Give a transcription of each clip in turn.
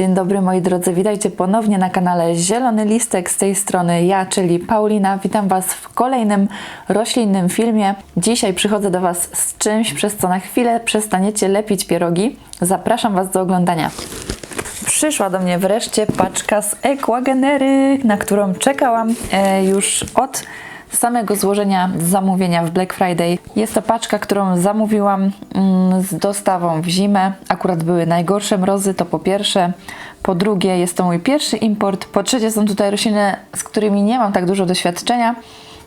Dzień dobry moi drodzy, witajcie ponownie na kanale Zielony Listek. Z tej strony ja, czyli Paulina. Witam Was w kolejnym roślinnym filmie. Dzisiaj przychodzę do Was z czymś, przez co na chwilę przestaniecie lepić pierogi. Zapraszam Was do oglądania. Przyszła do mnie wreszcie paczka z Equagenery, na którą czekałam e, już od samego złożenia zamówienia w Black Friday. Jest to paczka, którą zamówiłam mm, z dostawą w zimę. Akurat były najgorsze mrozy, to po pierwsze. Po drugie, jest to mój pierwszy import. Po trzecie, są tutaj rośliny, z którymi nie mam tak dużo doświadczenia.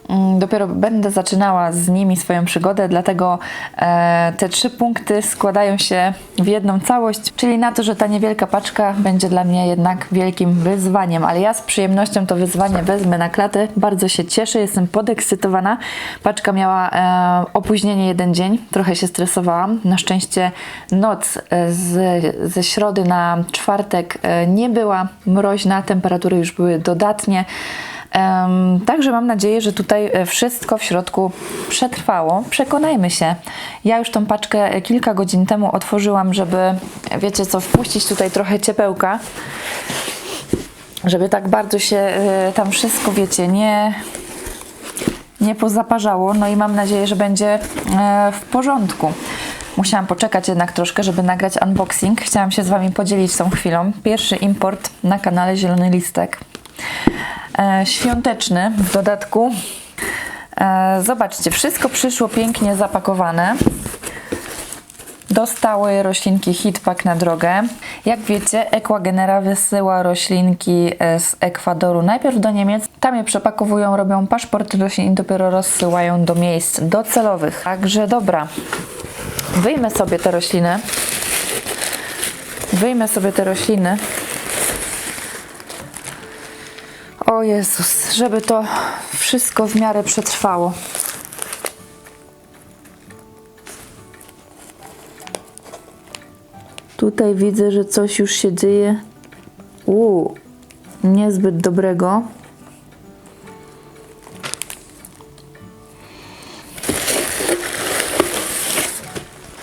Mm, Dopiero będę zaczynała z nimi swoją przygodę, dlatego e, te trzy punkty składają się w jedną całość, czyli na to, że ta niewielka paczka będzie dla mnie jednak wielkim wyzwaniem, ale ja z przyjemnością to wyzwanie wezmę na klatę. Bardzo się cieszę, jestem podekscytowana. Paczka miała e, opóźnienie jeden dzień, trochę się stresowałam. Na szczęście noc e, z, ze środy na czwartek nie była mroźna, temperatury już były dodatnie. Także mam nadzieję, że tutaj e, wszystko w środku przetrwało. Przekonajmy się. Ja już tą paczkę kilka godzin temu otworzyłam, żeby, wiecie co, wpuścić tutaj trochę ciepełka, żeby tak bardzo się e, tam wszystko, wiecie, nie, nie pozaparzało. No i mam nadzieję, że będzie e, w porządku. Musiałam poczekać jednak troszkę, żeby nagrać unboxing. Chciałam się z Wami podzielić tą chwilą. Pierwszy import na kanale Zielony Listek. E, świąteczny w dodatku. E, zobaczcie, wszystko przyszło pięknie zapakowane. Dostały roślinki Hitpack na drogę. Jak wiecie, Equagenera wysyła roślinki e, z Ekwadoru najpierw do Niemiec, tam je przepakowują, robią paszporty roślin i dopiero rozsyłają do miejsc docelowych. Także dobra, wyjmę sobie te rośliny. Wyjmę sobie te rośliny. O Jezus, żeby to wszystko w miarę przetrwało. Tutaj widzę, że coś już się dzieje. Uuu, niezbyt dobrego.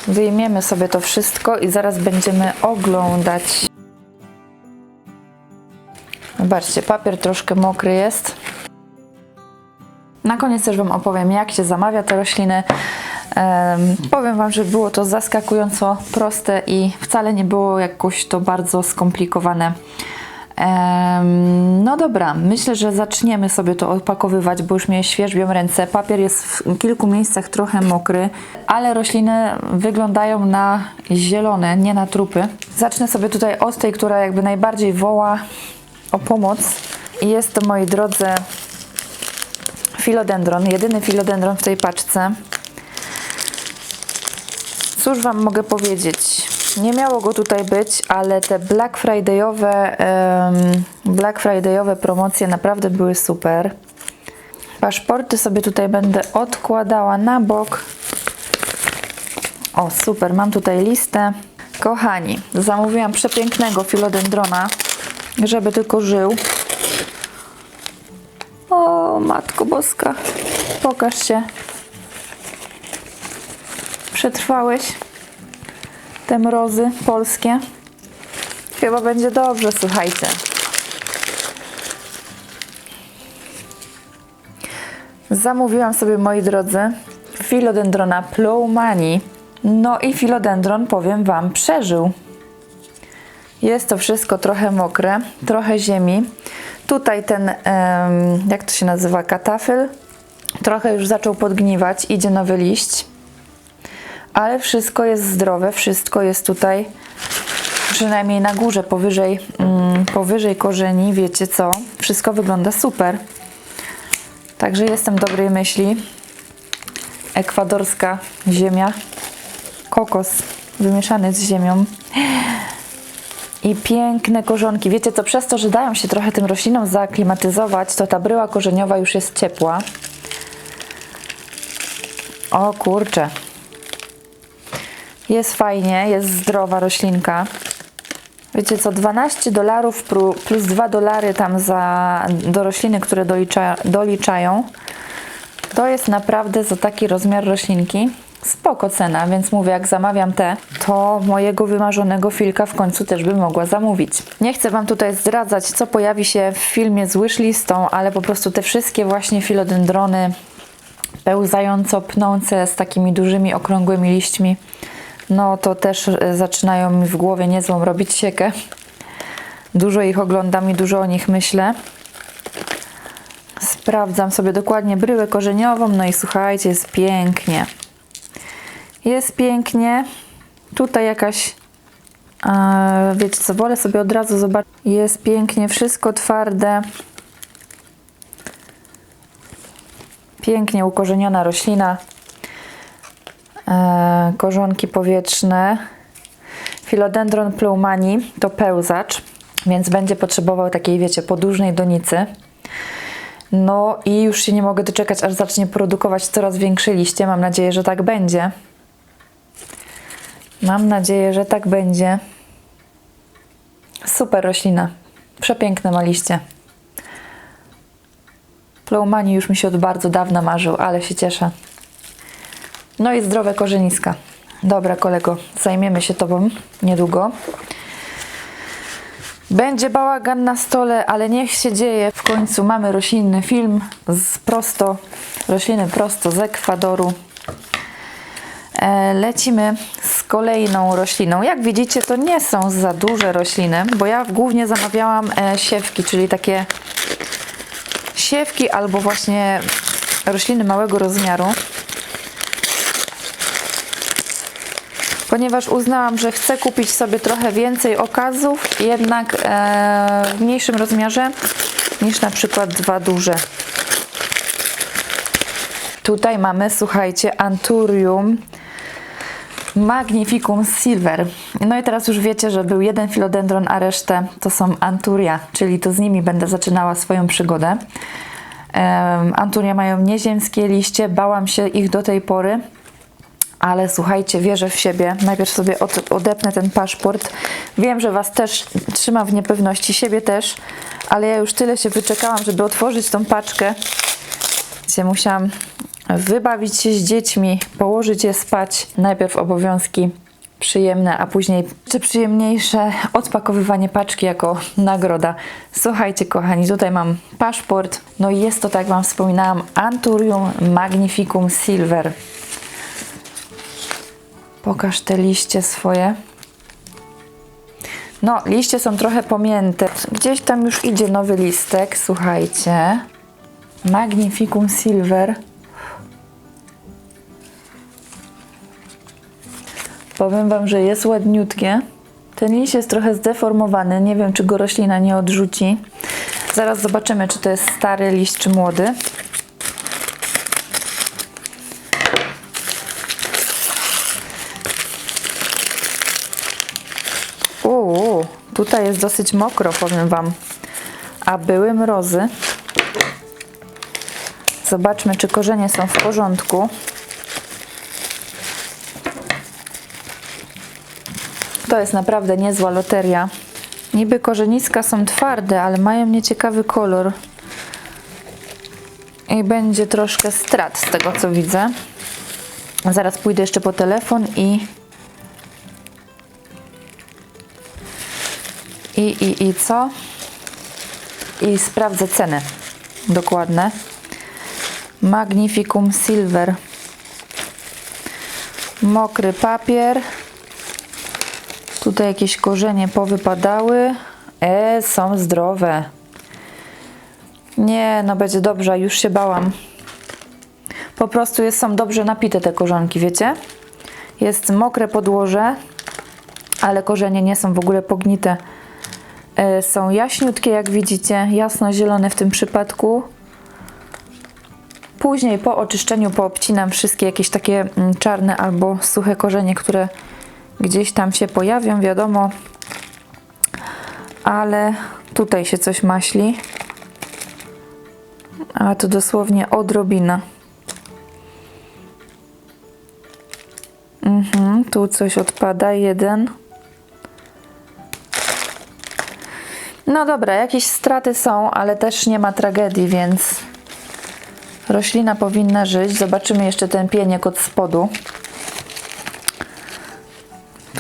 Wyjmiemy sobie to wszystko i zaraz będziemy oglądać. Zobaczcie, papier troszkę mokry jest. Na koniec też Wam opowiem, jak się zamawia te rośliny. Em, powiem Wam, że było to zaskakująco proste i wcale nie było jakoś to bardzo skomplikowane. Em, no dobra, myślę, że zaczniemy sobie to opakowywać, bo już mnie świeżbią ręce. Papier jest w kilku miejscach trochę mokry, ale rośliny wyglądają na zielone, nie na trupy. Zacznę sobie tutaj od tej, która jakby najbardziej woła o pomoc. I jest to, moi drodzy, filodendron, jedyny filodendron w tej paczce. Cóż Wam mogę powiedzieć? Nie miało go tutaj być, ale te Black Friday'owe Black Friday'owe promocje naprawdę były super. Paszporty sobie tutaj będę odkładała na bok. O, super, mam tutaj listę. Kochani, zamówiłam przepięknego filodendrona, żeby tylko żył. O, Matko Boska, pokaż się. Przetrwałeś te mrozy polskie. Chyba będzie dobrze, słuchajcie. Zamówiłam sobie, moi drodzy, filodendrona Plowmani. No i filodendron, powiem Wam, przeżył. Jest to wszystko trochę mokre, trochę ziemi. Tutaj ten, jak to się nazywa, katafel, trochę już zaczął podgniwać, idzie nowy liść. Ale wszystko jest zdrowe, wszystko jest tutaj, przynajmniej na górze, powyżej, mm, powyżej korzeni, wiecie co, wszystko wygląda super. Także jestem dobrej myśli. Ekwadorska ziemia, kokos wymieszany z ziemią. I piękne korzonki. Wiecie co, przez to, że dają się trochę tym roślinom zaaklimatyzować, to ta bryła korzeniowa już jest ciepła. O kurczę. Jest fajnie, jest zdrowa roślinka. Wiecie co, 12 dolarów plus 2 dolary tam za, do rośliny, które dolicza, doliczają. To jest naprawdę za taki rozmiar roślinki spoko cena, więc mówię, jak zamawiam te, to mojego wymarzonego filka w końcu też bym mogła zamówić. Nie chcę Wam tutaj zdradzać, co pojawi się w filmie z wishlistą, ale po prostu te wszystkie właśnie filodendrony pełzająco pnące z takimi dużymi, okrągłymi liśćmi, no to też e, zaczynają mi w głowie niezłą robić siekę. Dużo ich oglądam i dużo o nich myślę. Sprawdzam sobie dokładnie bryłę korzeniową, no i słuchajcie, jest pięknie. Jest pięknie. Tutaj jakaś, e, wiecie co, wolę sobie od razu zobaczyć. Jest pięknie, wszystko twarde. Pięknie ukorzeniona roślina. E, korzonki powietrzne. Philodendron pleumani to pełzacz, więc będzie potrzebował takiej, wiecie, podłużnej donicy. No i już się nie mogę doczekać, aż zacznie produkować coraz większe liście. Mam nadzieję, że tak będzie. Mam nadzieję, że tak będzie. Super roślina. Przepiękne ma liście. Pleumani już mi się od bardzo dawna marzył, ale się cieszę. No i zdrowe korzeniska. Dobra, kolego, zajmiemy się Tobą niedługo. Będzie bałagan na stole, ale niech się dzieje. W końcu mamy roślinny film z prosto, rośliny prosto z Ekwadoru. E, lecimy z kolejną rośliną. Jak widzicie, to nie są za duże rośliny, bo ja głównie zamawiałam e, siewki, czyli takie siewki albo właśnie rośliny małego rozmiaru. Ponieważ uznałam, że chcę kupić sobie trochę więcej okazów, jednak e, w mniejszym rozmiarze niż na przykład dwa duże. Tutaj mamy, słuchajcie, Anturium Magnificum Silver. No i teraz już wiecie, że był jeden filodendron, a resztę to są Anturia, czyli to z nimi będę zaczynała swoją przygodę. Em, Anturia mają nieziemskie liście, bałam się ich do tej pory, ale słuchajcie, wierzę w siebie. Najpierw sobie od, odepnę ten paszport. Wiem, że Was też trzyma w niepewności, siebie też, ale ja już tyle się wyczekałam, żeby otworzyć tą paczkę, gdzie musiałam wybawić się z dziećmi, położyć je spać. Najpierw obowiązki przyjemne, a później czy przyjemniejsze odpakowywanie paczki jako nagroda. Słuchajcie, kochani, tutaj mam paszport. No i jest to, tak jak Wam wspominałam, Anturium Magnificum Silver. Pokaż te liście swoje. No, liście są trochę pomięte. Gdzieś tam już idzie nowy listek, słuchajcie. Magnificum Silver. Powiem Wam, że jest ładniutkie. Ten liść jest trochę zdeformowany. Nie wiem, czy go roślina nie odrzuci. Zaraz zobaczymy, czy to jest stary liść, czy młody. Uuu, tutaj jest dosyć mokro, powiem Wam. A były mrozy. Zobaczmy, czy korzenie są w porządku. To jest naprawdę niezła loteria. Niby korzeniska są twarde, ale mają nieciekawy kolor. I będzie troszkę strat z tego, co widzę. Zaraz pójdę jeszcze po telefon i I, i, i co? I sprawdzę ceny dokładne. Magnificum Silver. Mokry papier. Tutaj jakieś korzenie powypadały. E, są zdrowe. Nie, no będzie dobrze, już się bałam. Po prostu jest, są dobrze napite te korzonki, wiecie? Jest mokre podłoże, ale korzenie nie są w ogóle pognite. E, Są jaśniutkie, jak widzicie, jasno-zielone w tym przypadku. Później po oczyszczeniu poobcinam wszystkie jakieś takie mm, czarne albo suche korzenie, które gdzieś tam się pojawią, wiadomo. Ale tutaj się coś maśli. A to dosłownie odrobina. Mhm, tu coś odpada, jeden. No dobra, jakieś straty są, ale też nie ma tragedii, więc roślina powinna żyć. Zobaczymy jeszcze ten pieniek od spodu.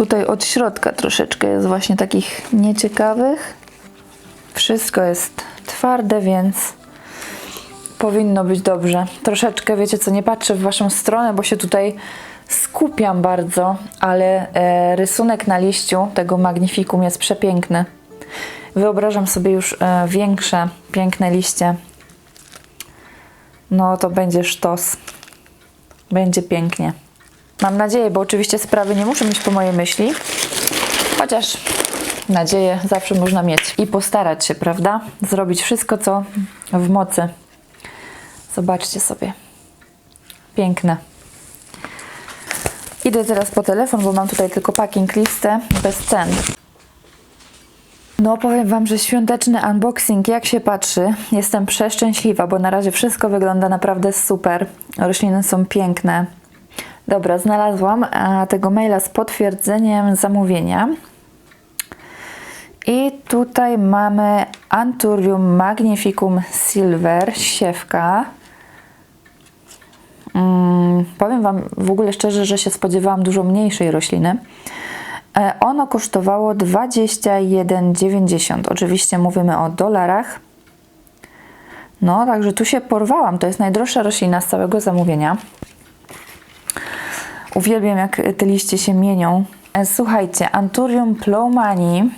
Tutaj od środka troszeczkę jest właśnie takich nieciekawych. Wszystko jest twarde, więc powinno być dobrze. Troszeczkę, wiecie co, nie patrzę w Waszą stronę, bo się tutaj skupiam bardzo, ale e, rysunek na liściu tego Magnificum jest przepiękny. Wyobrażam sobie już e, większe, piękne liście. No to będzie sztos. Będzie pięknie. Mam nadzieję, bo oczywiście sprawy nie muszą iść po mojej myśli, chociaż nadzieję zawsze można mieć i postarać się, prawda? Zrobić wszystko, co w mocy. Zobaczcie sobie. Piękne. Idę teraz po telefon, bo mam tutaj tylko packing listę bez cen. No powiem Wam, że świąteczny unboxing, jak się patrzy, jestem przeszczęśliwa, bo na razie wszystko wygląda naprawdę super. Rośliny są piękne. Dobra, znalazłam e, tego maila z potwierdzeniem zamówienia. I tutaj mamy Anturium Magnificum Silver, siewka. Mm, powiem Wam w ogóle szczerze, że się spodziewałam dużo mniejszej rośliny. E, Ono kosztowało 21,90. Oczywiście mówimy o dolarach. No, także tu się porwałam. To jest najdroższa roślina z całego zamówienia. Uwielbiam, jak te liście się mienią. E, Słuchajcie, Anturium plowmani,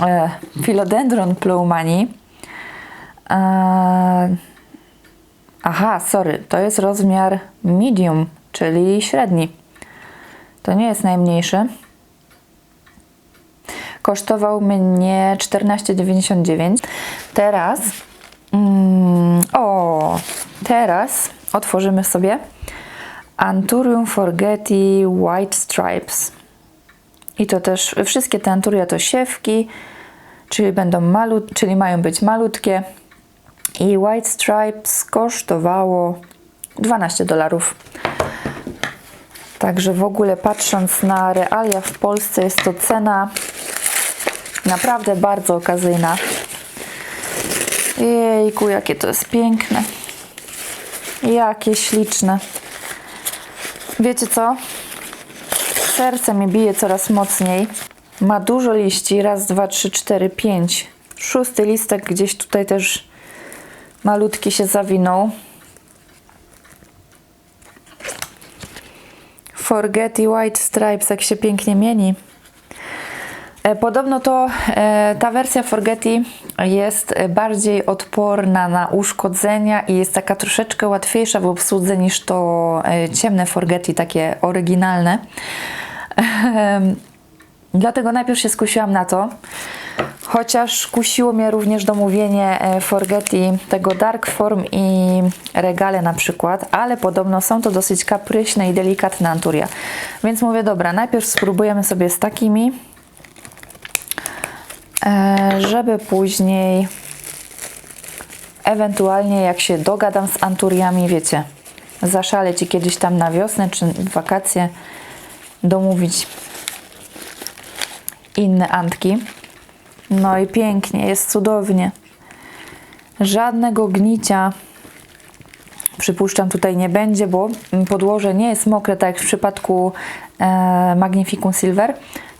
e, Philodendron plowmani. E, aha, sorry, to jest rozmiar medium, czyli średni. To nie jest najmniejszy. Kosztował mnie 14,99. Teraz, mm, o, teraz otworzymy sobie Anturium Forgeti White Stripes. I to też, wszystkie te anturia to siewki, czyli będą malut, czyli mają być malutkie. I White Stripes kosztowało 12 dolarów. Także w ogóle patrząc na realia w Polsce jest to cena naprawdę bardzo okazyjna. Jejku, jakie to jest piękne. Jakie śliczne. Wiecie co? Serce mi bije coraz mocniej. Ma dużo liści. Raz, dwa, trzy, cztery, pięć. Szósty listek gdzieś tutaj też malutki się zawinął. Forgetty White Stripes, jak się pięknie mieni. E, Podobno to e, ta wersja Forgetty jest bardziej odporna na uszkodzenia i jest taka troszeczkę łatwiejsza w obsłudze niż to e, ciemne Forgetty, takie oryginalne. Ehm, Dlatego najpierw się skusiłam na to, chociaż kusiło mnie również domówienie Forgetty tego Dark Form i Regale na przykład, ale podobno są to dosyć kapryśne i delikatne anturia. Więc mówię, dobra, najpierw spróbujemy sobie z takimi, żeby później ewentualnie jak się dogadam z anturiami, wiecie, zaszaleć i kiedyś tam na wiosnę czy wakacje domówić inne antki. No i pięknie, jest cudownie. Żadnego gnicia przypuszczam tutaj nie będzie, bo podłoże nie jest mokre, tak jak w przypadku e, Magnificum Silver,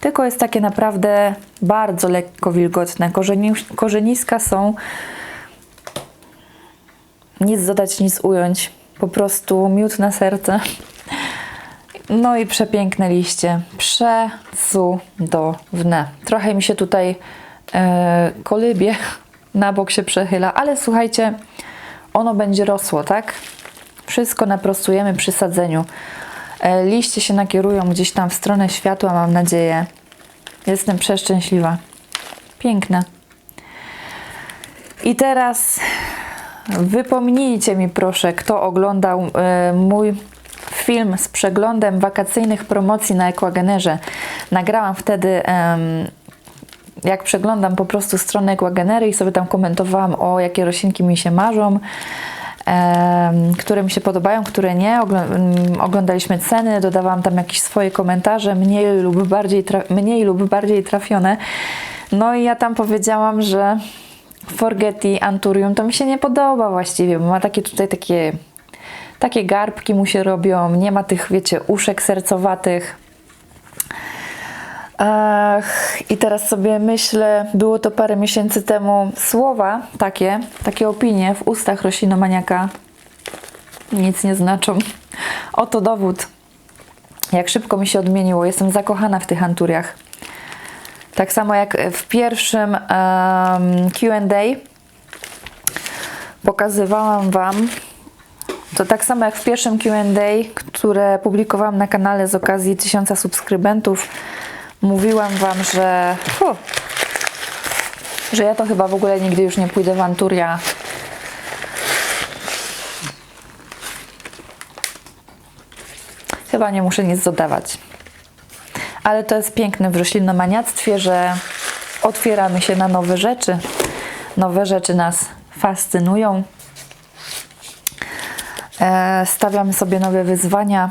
tylko jest takie naprawdę bardzo lekko wilgotne. Korzeni, korzeniska są nic dodać, nic ująć. Po prostu miód na serce. No i przepiękne liście. Przecudowne. Trochę mi się tutaj e, kolybie na bok się przechyla, ale słuchajcie, ono będzie rosło, tak? Wszystko naprostujemy przy sadzeniu. E, liście się nakierują gdzieś tam w stronę światła, mam nadzieję. Jestem przeszczęśliwa. Piękne. I teraz wypomnijcie mi proszę, kto oglądał e, mój film z przeglądem wakacyjnych promocji na Ekwagenerze. Nagrałam wtedy, em, jak przeglądam po prostu stronę Ekwagenery i sobie tam komentowałam o jakie roślinki mi się marzą, które mi się podobają, które nie. Mm, oglądaliśmy ceny, dodawałam tam jakieś swoje komentarze, mniej lub bardziej, mniej lub bardziej trafione. No i ja tam powiedziałam, że Forgeti Anturium to mi się nie podoba właściwie, bo ma takie tutaj takie takie garbki mu się robią, nie ma tych, wiecie, uszek sercowatych. Ach, I teraz sobie myślę, było to parę miesięcy temu, słowa takie, takie opinie w ustach roślinomaniaka nic nie znaczą. Oto dowód, jak szybko mi się odmieniło. Jestem zakochana w tych anturiach. Tak samo jak w pierwszym um, QA pokazywałam Wam, to tak samo jak w pierwszym QA, które publikowałam na kanale z okazji tysiąca subskrybentów, mówiłam Wam, że, że ja to chyba w ogóle nigdy już nie pójdę w Anturia. Chyba nie muszę nic dodawać. Ale to jest piękne w roślinnomaniactwie, że otwieramy się na nowe rzeczy. Nowe rzeczy nas fascynują. E, stawiamy sobie nowe wyzwania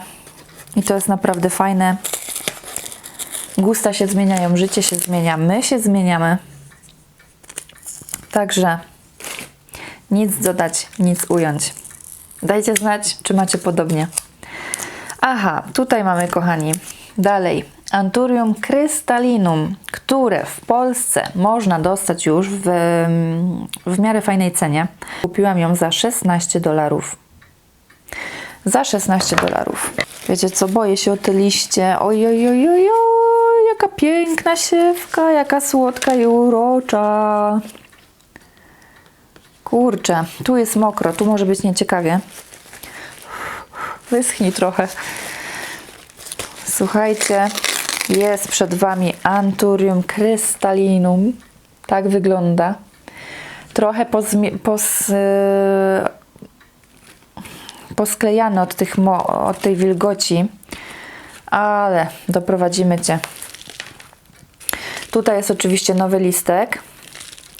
i to jest naprawdę fajne. Gusta się zmieniają, życie się zmienia, my się zmieniamy. Także nic dodać, nic ująć. Dajcie znać, czy macie podobnie. Aha, tutaj mamy, kochani, dalej. Anturium crystallinum, które w Polsce można dostać już w, w miarę fajnej cenie. Kupiłam ją za 16 dolarów. Za 16 dolarów. Wiecie co, boję się o te liście. Oj, oj, oj, oj, oj, jaka piękna siewka, jaka słodka i urocza. Kurczę, tu jest mokro, tu może być nieciekawie. Wyschnij trochę. Słuchajcie, jest przed Wami Anturium crystallinum. Tak wygląda. Trochę pozmi- yy, posklejany od, tych od tej wilgoci, ale doprowadzimy Cię. Tutaj jest oczywiście nowy listek,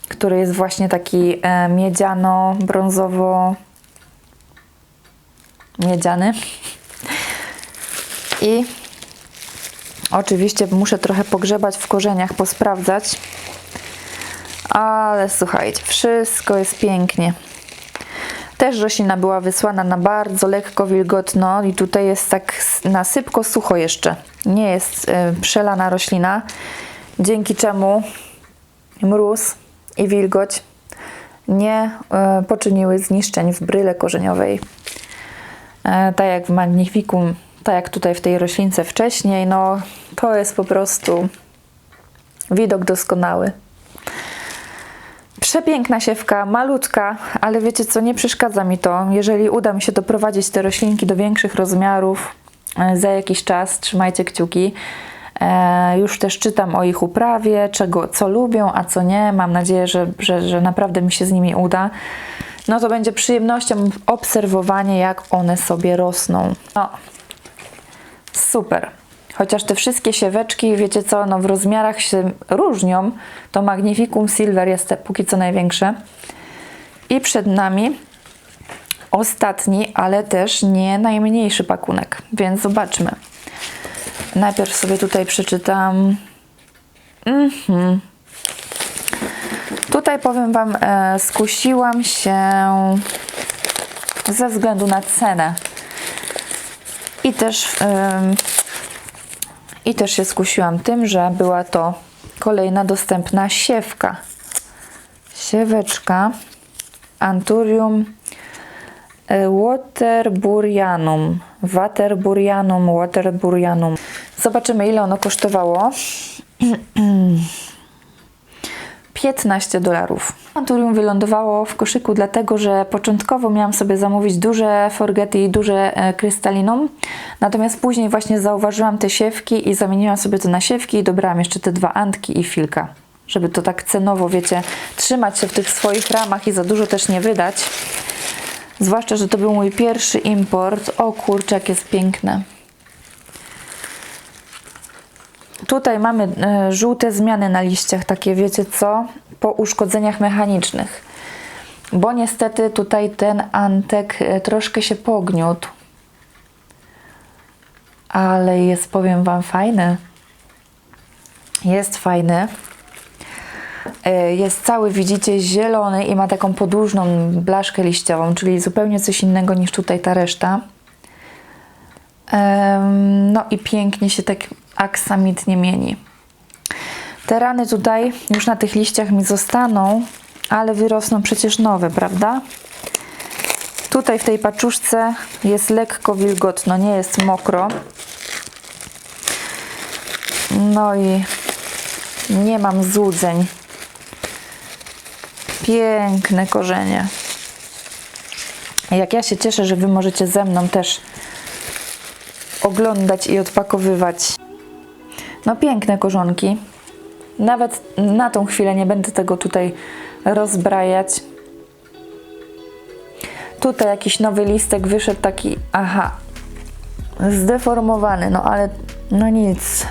który jest właśnie taki e, miedziano-brązowo miedziany. I oczywiście muszę trochę pogrzebać w korzeniach, posprawdzać. Ale słuchajcie, wszystko jest pięknie. Też roślina była wysłana na bardzo lekko wilgotno i tutaj jest tak na sypko sucho jeszcze. Nie jest y, przelana roślina, dzięki czemu mróz i wilgoć nie y, poczyniły zniszczeń w bryle korzeniowej. E, tak jak w Magnificum, tak jak tutaj w tej roślince wcześniej, no to jest po prostu widok doskonały. Przepiękna siewka, malutka, ale wiecie co, nie przeszkadza mi to. Jeżeli uda mi się doprowadzić te roślinki do większych rozmiarów e, za jakiś czas, trzymajcie kciuki. E, już też czytam o ich uprawie, czego, co lubią, a co nie. Mam nadzieję, że, że, że naprawdę mi się z nimi uda no to będzie przyjemnością obserwowanie, jak one sobie rosną. No, super. Chociaż te wszystkie sieweczki, wiecie co, no w rozmiarach się różnią, to Magnificum Silver jest te, póki co największe. I przed nami ostatni, ale też nie najmniejszy pakunek, więc zobaczmy. Najpierw sobie tutaj przeczytam. Mhm. Tutaj powiem Wam, e, skusiłam się ze względu na cenę. I też, I też się skusiłam tym, że była to kolejna dostępna siewka. Sieweczka Anturium e, Waterburianum. Waterburianum, Waterburianum. Zobaczymy, ile ono kosztowało. 15 dolarów. Anturium wylądowało w koszyku, dlatego że początkowo miałam sobie zamówić duże forgety i duże e, krystaliną, natomiast później właśnie zauważyłam te siewki i zamieniłam sobie to na siewki i dobrałam jeszcze te dwa antki i filka, żeby to tak cenowo, wiecie, trzymać się w tych swoich ramach i za dużo też nie wydać. Zwłaszcza, że to był mój pierwszy import. O kurczę, jak jest piękne. Tutaj mamy e, żółte zmiany na liściach, takie wiecie co, po uszkodzeniach mechanicznych. Bo niestety tutaj ten antek e, troszkę się pogniótł. Ale jest, powiem Wam, fajny. Jest fajny. E, jest cały, widzicie, zielony i ma taką podłużną blaszkę liściową, czyli zupełnie coś innego niż tutaj ta reszta. No i pięknie się tak aksamitnie mieni. Te rany tutaj już na tych liściach mi zostaną, ale wyrosną przecież nowe, prawda? Tutaj w tej paczuszce jest lekko wilgotno, nie jest mokro. No i nie mam złudzeń. Piękne korzenie. Jak ja się cieszę, że Wy możecie ze mną też oglądać i odpakowywać. No piękne korzonki. Nawet na tą chwilę nie będę tego tutaj rozbrajać. Tutaj jakiś nowy listek wyszedł taki, aha, zdeformowany, no ale no nic.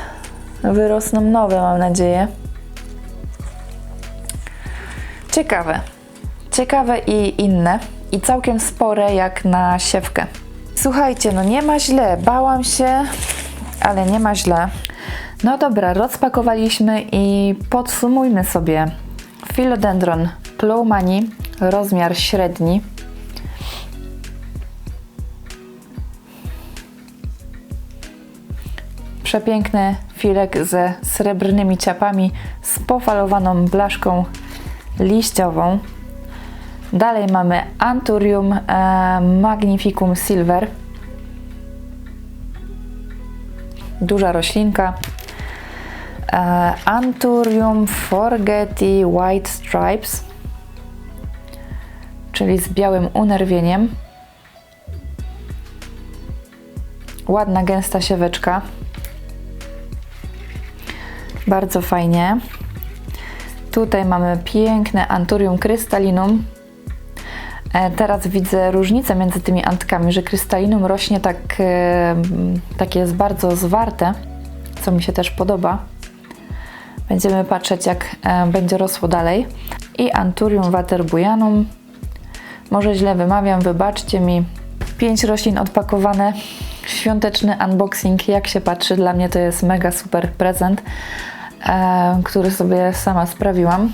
Wyrosną nowe, mam nadzieję. Ciekawe. Ciekawe i inne. I całkiem spore jak na siewkę. Słuchajcie, no nie ma źle. Bałam się, ale nie ma źle. No dobra, rozpakowaliśmy i podsumujmy sobie. Philodendron Plowmani, rozmiar średni. Przepiękny filek ze srebrnymi ciapami z pofalowaną blaszką liściową. Dalej mamy Anturium e, Magnificum Silver. Duża roślinka. E, Anturium Forgeti White Stripes, czyli z białym unerwieniem. Ładna, gęsta sieweczka. Bardzo fajnie. Tutaj mamy piękne Anturium Crystallinum. E, Teraz widzę różnicę między tymi antkami, że Crystallinum rośnie tak, e, takie jest bardzo zwarte, co mi się też podoba. Będziemy patrzeć, jak e, będzie rosło dalej. I Anturium Waterbuyanum. Może źle wymawiam, wybaczcie mi. Pięć roślin odpakowane. Świąteczny unboxing. Jak się patrzy, dla mnie to jest mega super prezent, e, który sobie sama sprawiłam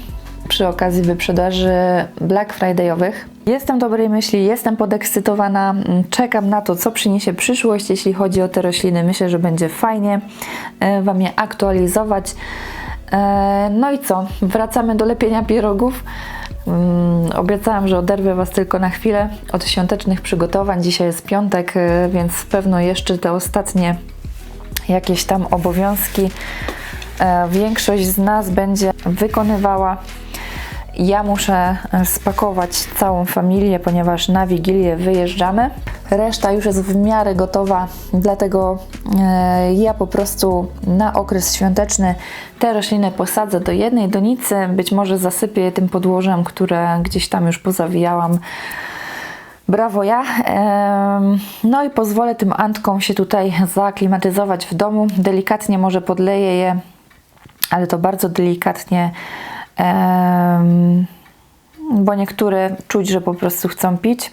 przy okazji wyprzedaży Black Friday'owych. Jestem dobrej myśli, jestem podekscytowana, mm, czekam na to, co przyniesie przyszłość, jeśli chodzi o te rośliny. Myślę, że będzie fajnie e, Wam je aktualizować. E, No i co? Wracamy do lepienia pierogów. Mm, Obiecałam, że oderwę Was tylko na chwilę od świątecznych przygotowań. Dzisiaj jest piątek, e, więc pewno jeszcze te ostatnie jakieś tam obowiązki e, większość z nas będzie wykonywała. Ja muszę e, spakować całą familię, ponieważ na Wigilię wyjeżdżamy. Reszta już jest w miarę gotowa, dlatego e, ja po prostu na okres świąteczny te rośliny posadzę do jednej donicy, być może zasypię je tym podłożem, które gdzieś tam już pozawijałam. Brawo ja. No i pozwolę tym antkom się tutaj zaaklimatyzować w domu. Delikatnie może podleję je, ale to bardzo delikatnie, bo niektóre czuć, że po prostu chcą pić.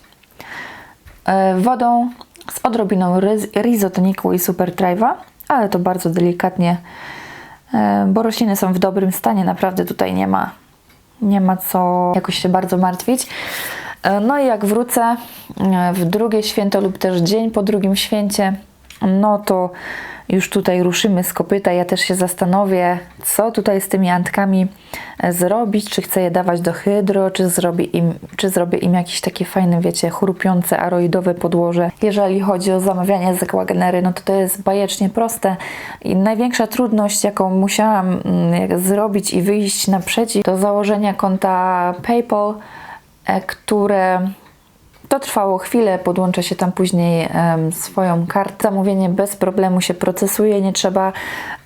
E, Wodą z odrobiną rizotoniku i supertrive'a, ale to bardzo delikatnie, e, bo rośliny są w dobrym stanie. Naprawdę tutaj nie ma, nie ma co jakoś się bardzo martwić. E, No i jak wrócę w drugie święto lub też dzień po drugim święcie, no to już tutaj ruszymy z kopyta. Ja też się zastanowię, co tutaj z tymi antkami e, zrobić, czy chcę je dawać do hydro, czy zrobię im, czy zrobię im jakieś takie fajne, wiecie, chrupiące, aroidowe podłoże. Jeżeli chodzi o zamawianie z Aquagenery, no to to jest bajecznie proste i największa trudność, jaką musiałam mm, zrobić i wyjść naprzeciw, to założenia konta PayPal, e, które to trwało chwilę, podłączę się tam później em, swoją kartę. Zamówienie bez problemu się procesuje, nie trzeba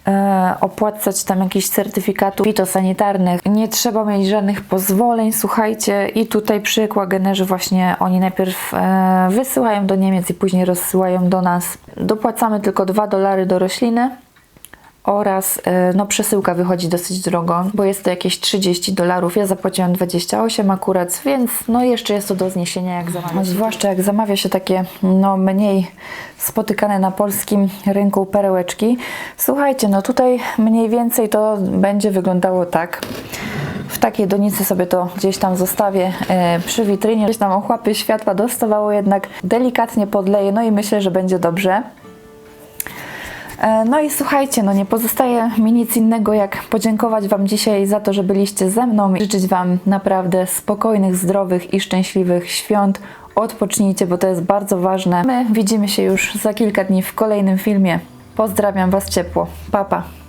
e, opłacać tam jakichś certyfikatów fitosanitarnych, nie trzeba mieć żadnych pozwoleń, słuchajcie. I tutaj przy Aquagenerze właśnie oni najpierw e, wysyłają do Niemiec i później rozsyłają do nas. Dopłacamy tylko 2 dolary do rośliny oraz e, no, przesyłka wychodzi dosyć drogo, bo jest to jakieś 30 dolarów. Ja zapłaciłam 28 akurat, więc no jeszcze jest to do zniesienia jak zamawia. Zwłaszcza jak zamawia się takie no mniej spotykane na polskim rynku perełeczki. Słuchajcie, no tutaj mniej więcej to będzie wyglądało tak. W takiej donicy sobie to gdzieś tam zostawię e, przy witrynie. Gdzieś tam ochłapy światła dostawało jednak delikatnie podleję, no i myślę, że będzie dobrze. E, No i słuchajcie, no nie pozostaje mi nic innego jak podziękować Wam dzisiaj za to, że byliście ze mną i życzyć Wam naprawdę spokojnych, zdrowych i szczęśliwych świąt. Odpocznijcie, bo to jest bardzo ważne. My widzimy się już za kilka dni w kolejnym filmie. Pozdrawiam Was ciepło. Pa, pa.